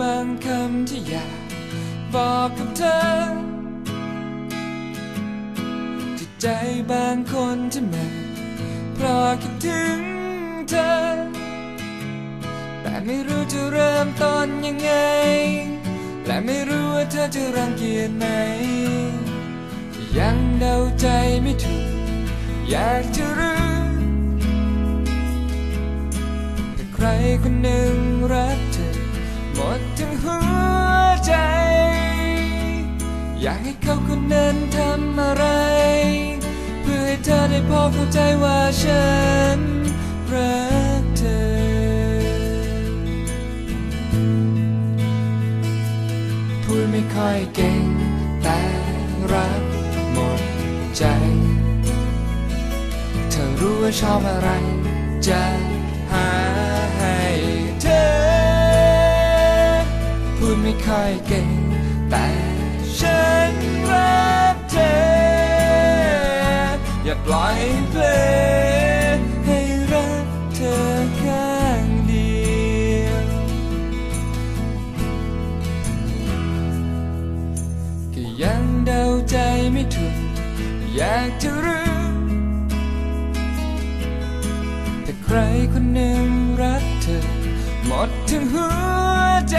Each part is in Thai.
บางคำที่อยากบอกกับเธอที่ใจบางคนที่มันเพราะคิดถึงเธอ แต่ไม่รู้จะเริ่มต้นยังไง และไม่รู้ว่าเธอจะรังเกียจไหม ยังเดาใจไม่ถูก อยากจะรู้แต่ใครคนหนึ่งรัก งหัวใจ อยากให้เขาคนนั้นทำอะไร เพื่อให้เธอได้พอเข้าใจว่าฉันรักเธอ พูดไม่ค่อยเก่งแต่รักหมดใจ เธอรู้ว่าชอบอะไรจะหา ไม่ค่อยเก่ง แต่ฉันรักเธอ อย่าปล่อยเพลงให้รักเธอข้างเดียว ก็ยังเดาใจไม่ถูก อยากจะรู้แต่ใครคนหนึ่งรักเธอ หมดทั้งหัวใจ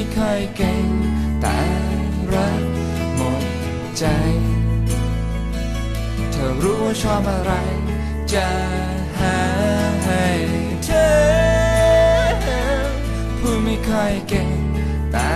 ไม่ค่อยเก่ง แต่รักหมดใจ เธอรู้ว่าชอบอะไร จะหาให้เธอพูดไม่ค่อยเก่งแต่